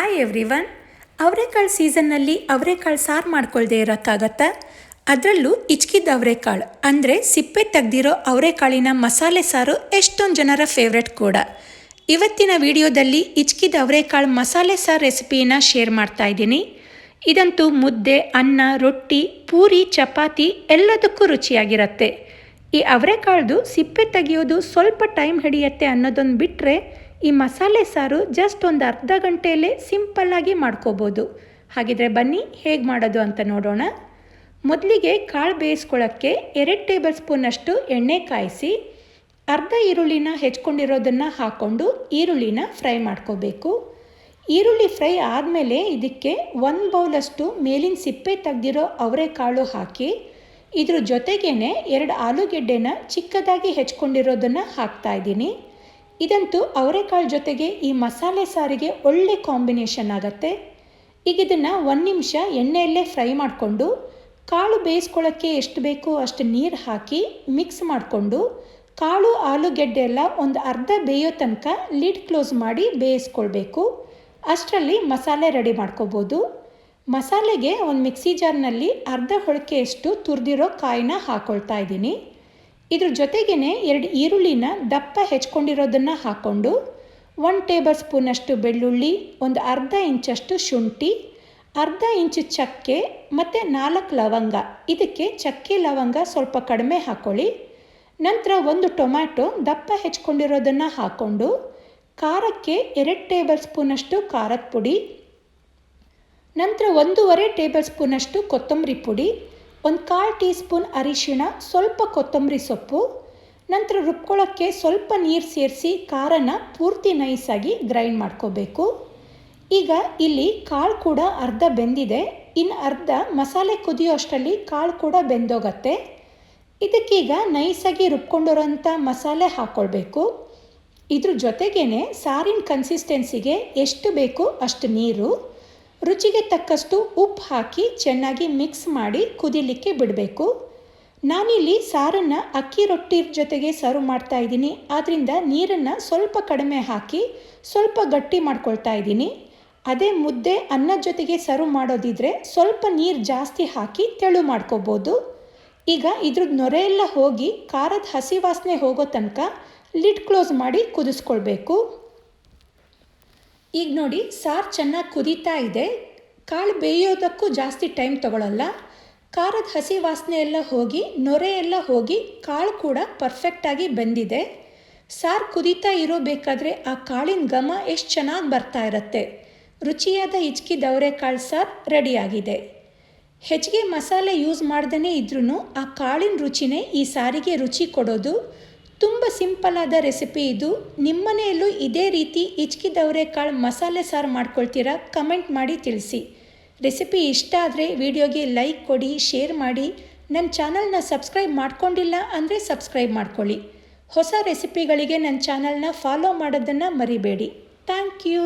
Hi every one ಅವರೆಕಾಳು ಸೀಸನ್ನಲ್ಲಿ ಅವರೆಕಾಳು ಸಾರು ಮಾಡ್ಕೊಳ್ದೆ ಇರೋಕ್ಕಾಗತ್ತಾ? ಅದರಲ್ಲೂ ಇಚ್ಕಿದ ಅವರೆಕಾಳು ಅಂದರೆ ಸಿಪ್ಪೆ ತೆಗ್ದಿರೋ ಅವರೆಕಾಳಿನ ಮಸಾಲೆ ಸಾರು ಎಷ್ಟೊಂದು ಜನರ ಫೇವ್ರೆಟ್ ಕೂಡ. ಇವತ್ತಿನ ವಿಡಿಯೋದಲ್ಲಿ ಇಚ್ಕಿದ ಅವರೆಕಾಳು ಮಸಾಲೆ ಸಾರು ರೆಸಿಪಿನ ಶೇರ್ ಮಾಡ್ತಾ ಇದ್ದೀನಿ. ಇದಂತೂ ಮುದ್ದೆ, ಅನ್ನ, ರೊಟ್ಟಿ, ಪೂರಿ, ಚಪಾತಿ ಎಲ್ಲದಕ್ಕೂ ರುಚಿಯಾಗಿರುತ್ತೆ. ಈ ಅವರೆಕಾಳ್ದು ಸಿಪ್ಪೆ ತೆಗೆಯೋದು ಸ್ವಲ್ಪ ಟೈಮ್ ಹಿಡಿಯತ್ತೆ ಅನ್ನೋದೊಂದು ಬಿಟ್ಟರೆ ಈ ಮಸಾಲೆ ಸಾರು ಜಸ್ಟ್ ಒಂದು ಅರ್ಧ ಗಂಟೆಯಲ್ಲೇ ಸಿಂಪಲ್ಲಾಗಿ ಮಾಡ್ಕೋಬೋದು. ಹಾಗಿದ್ರೆ ಬನ್ನಿ ಹೇಗೆ ಮಾಡೋದು ಅಂತ ನೋಡೋಣ. ಮೊದಲಿಗೆ ಕಾಳು ಬೇಯಿಸ್ಕೊಳ್ಳೋಕ್ಕೆ ಎರಡು ಟೇಬಲ್ ಸ್ಪೂನಷ್ಟು ಎಣ್ಣೆ ಕಾಯಿಸಿ ಅರ್ಧ ಈರುಳ್ಳಿನ ಹೆಚ್ಕೊಂಡಿರೋದನ್ನು ಹಾಕ್ಕೊಂಡು ಈರುಳ್ಳಿನ ಫ್ರೈ ಮಾಡ್ಕೋಬೇಕು. ಈರುಳ್ಳಿ ಫ್ರೈ ಆದಮೇಲೆ ಇದಕ್ಕೆ ಒಂದು ಬೌಲಷ್ಟು ಮೇಲಿನ ಸಿಪ್ಪೆ ತೆಗೆದಿರೋ ಅವರೆಕಾಳು ಹಾಕಿ, ಇದ್ರ ಜೊತೆಗೇ ಎರಡು ಆಲೂಗೆಡ್ಡೆನ ಚಿಕ್ಕದಾಗಿ ಹೆಚ್ಕೊಂಡಿರೋದನ್ನು ಹಾಕ್ತಾ ಇದ್ದೀನಿ. ಇದಂತೂ ಅವರೆಕಾಳು ಜೊತೆಗೆ ಈ ಮಸಾಲೆ ಸಾರಿಗೆ ಒಳ್ಳೆ ಕಾಂಬಿನೇಷನ್ ಆಗತ್ತೆ. ಈಗ ಇದನ್ನು ಒಂದು ನಿಮಿಷ ಎಣ್ಣೆಯಲ್ಲೇ ಫ್ರೈ ಮಾಡಿಕೊಂಡು, ಕಾಳು ಬೇಯಿಸ್ಕೊಳ್ಳೋಕ್ಕೆ ಎಷ್ಟು ಬೇಕೋ ಅಷ್ಟು ನೀರು ಹಾಕಿ ಮಿಕ್ಸ್ ಮಾಡಿಕೊಂಡು, ಕಾಳು ಆಲೂಗೆಡ್ಡೆ ಎಲ್ಲ ಒಂದು ಅರ್ಧ ಬೇಯೋ ತನಕ ಲಿಡ್ ಕ್ಲೋಸ್ ಮಾಡಿ ಬೇಯಿಸ್ಕೊಳ್ಬೇಕು. ಅಷ್ಟರಲ್ಲಿ ಮಸಾಲೆ ರೆಡಿ ಮಾಡ್ಕೋಬೋದು. ಮಸಾಲೆಗೆ ಒಂದು ಮಿಕ್ಸಿ ಜಾರ್ನಲ್ಲಿ ಅರ್ಧ ಹೊಳಕೆಯಷ್ಟು ತುರಿದಿರೋ ಕಾಯಿನ ಹಾಕ್ಕೊಳ್ತಾ ಇದ್ದೀನಿ. ಇದ್ರ ಜೊತೆಗೇ ಎರಡು ಈರುಳ್ಳಿನ ದಪ್ಪ ಹೆಚ್ಕೊಂಡಿರೋದನ್ನು ಹಾಕ್ಕೊಂಡು ಒನ್ ಟೇಬಲ್ ಸ್ಪೂನಷ್ಟು ಬೆಳ್ಳುಳ್ಳಿ, ಒಂದು ಅರ್ಧ ಇಂಚಷ್ಟು ಶುಂಠಿ, ಅರ್ಧ ಇಂಚು ಚಕ್ಕೆ ಮತ್ತು ನಾಲ್ಕು ಲವಂಗ. ಇದಕ್ಕೆ ಚಕ್ಕೆ ಲವಂಗ ಸ್ವಲ್ಪ ಕಡಿಮೆ ಹಾಕ್ಕೊಳ್ಳಿ ನಂತರ ಒಂದು ಟೊಮ್ಯಾಟೊ ದಪ್ಪ ಹೆಚ್ಕೊಂಡಿರೋದನ್ನು ಹಾಕ್ಕೊಂಡು ಖಾರಕ್ಕೆ ಎರಡು ಟೇಬಲ್ ಸ್ಪೂನಷ್ಟು ಖಾರದ ಪುಡಿ, ನಂತರ ಒಂದೂವರೆ ಟೇಬಲ್ ಸ್ಪೂನಷ್ಟು ಕೊತ್ತಂಬರಿ ಪುಡಿ ಒಂದು ಕಾಲು ಟೀ ಸ್ಪೂನ್ ಅರಿಶಿಣ, ಸ್ವಲ್ಪ ಕೊತ್ತಂಬರಿ ಸೊಪ್ಪು, ನಂತರ ರುಬ್ಕೊಳ್ಳೋಕ್ಕೆ ಸ್ವಲ್ಪ ನೀರು ಸೇರಿಸಿ ಖಾರನ ಪೂರ್ತಿ ನೈಸಾಗಿ ಗ್ರೈಂಡ್ ಮಾಡ್ಕೋಬೇಕು. ಈಗ ಇಲ್ಲಿ ಕಾಳು ಕೂಡ ಅರ್ಧ ಬೆಂದಿದೆ ಇನ್ನು ಅರ್ಧ ಮಸಾಲೆ ಕುದಿಯೋ ಅಷ್ಟರಲ್ಲಿ ಕಾಳು ಕೂಡ ಬೆಂದೋಗತ್ತೆ. ಇದಕ್ಕೀಗ ನೈಸಾಗಿ ರುಬ್ಕೊಂಡಿರೋಂಥ ಮಸಾಲೆ ಹಾಕ್ಕೊಳ್ಬೇಕು ಇದ್ರ ಜೊತೆಗೇ ಸಾರಿನ ಕನ್ಸಿಸ್ಟೆನ್ಸಿಗೆ ಎಷ್ಟು ಬೇಕು ಅಷ್ಟು ನೀರು. ರುಚಿಗೆ ತಕ್ಕಷ್ಟು ಉಪ್ಪು ಹಾಕಿ ಚೆನ್ನಾಗಿ ಮಿಕ್ಸ್ ಮಾಡಿ ಕುದಿಲಿಕ್ಕೆ ಬಿಡಬೇಕು. ನಾನಿಲ್ಲಿ ಸಾರನ್ನು ಅಕ್ಕಿ ರೊಟ್ಟಿ ಜೊತೆಗೆ ಸರ್ವ್ ಮಾಡ್ತಾ ಇದ್ದೀನಿ. ಆದ್ದರಿಂದ ನೀರನ್ನು ಸ್ವಲ್ಪ ಕಡಿಮೆ ಹಾಕಿ ಸ್ವಲ್ಪ ಗಟ್ಟಿ ಮಾಡ್ಕೊಳ್ತಾ ಇದ್ದೀನಿ. ಅದೇ ಮುದ್ದೆ ಅನ್ನದ ಜೊತೆಗೆ ಸರ್ವ್ ಮಾಡೋದಿದ್ರೆ ಸ್ವಲ್ಪ ನೀರು ಜಾಸ್ತಿ ಹಾಕಿ ತೆಳು ಮಾಡ್ಕೋಬೋದು. ಈಗ ಇದ್ರದ್ದು ನೊರೆ ಎಲ್ಲ ಹೋಗಿ ಖಾರದ ಹಸಿ ವಾಸನೆ ಹೋಗೋ ತನಕ ಲಿಡ್ ಕ್ಲೋಸ್ ಮಾಡಿ ಕುದಿಸ್ಕೊಳ್ಬೇಕು. ಈಗ ನೋಡಿ, ಸಾರು ಚೆನ್ನಾಗಿ ಕುದೀತಾ ಇದೆ. ಕಾಳು ಬೇಯೋದಕ್ಕೂ ಜಾಸ್ತಿ ಟೈಮ್ ತೊಗೊಳಲ್ಲ. ಖಾರದ ಹಸಿ ವಾಸನೆ ಎಲ್ಲ ಹೋಗಿ, ನೊರೆ ಎಲ್ಲ ಹೋಗಿ ಕಾಳು ಕೂಡ ಪರ್ಫೆಕ್ಟಾಗಿ ಬೆಂದಿದೆ. ಸಾರು ಕುದೀತಾ ಇರೋ ಬೇಕಾದರೆ ಆ ಕಾಳಿನ ಘಮ ಎಷ್ಟು ಚೆನ್ನಾಗಿ ಬರ್ತಾ ಇರುತ್ತೆ. ರುಚಿಯಾದ ಹಿಚ್ಕಿ ದವರೆಕಾಳು ಸಾರು ರೆಡಿಯಾಗಿದೆ ಹೆಚ್ಚಿಗೆ ಮಸಾಲೆ ಯೂಸ್ ಮಾಡ್ದೇ ಇದ್ರೂ ಆ ಕಾಳಿನ ರುಚಿನೇ ಈ ಸಾರಿಗೆ ರುಚಿ ಕೊಡೋದು. ತುಂಬ ಸಿಂಪಲ್ಲಾದ ರೆಸಿಪಿ ಇದು. ನಿಮ್ಮನೆಯಲ್ಲೂ ಇದೇ ರೀತಿ ಹಿಚ್ಕಿದವರೆ ಕಾಳು ಮಸಾಲೆ ಸಾರು ಮಾಡ್ಕೊಳ್ತೀರಾ ಕಮೆಂಟ್ ಮಾಡಿ ತಿಳಿಸಿ. ರೆಸಿಪಿ ಇಷ್ಟ ಆದರೆ ವಿಡಿಯೋಗೆ ಲೈಕ್ ಕೊಡಿ, ಶೇರ್ ಮಾಡಿ. ನನ್ನ ಚಾನಲ್ನ ಸಬ್ಸ್ಕ್ರೈಬ್ ಮಾಡ್ಕೊಂಡಿಲ್ಲ ಅಂದರೆ ಸಬ್ಸ್ಕ್ರೈಬ್ ಮಾಡ್ಕೊಳ್ಳಿ. ಹೊಸ ರೆಸಿಪಿಗಳಿಗೆ ನನ್ನ ಚಾನಲ್ನ ಫಾಲೋ ಮಾಡೋದನ್ನು ಮರಿಬೇಡಿ. Thank you.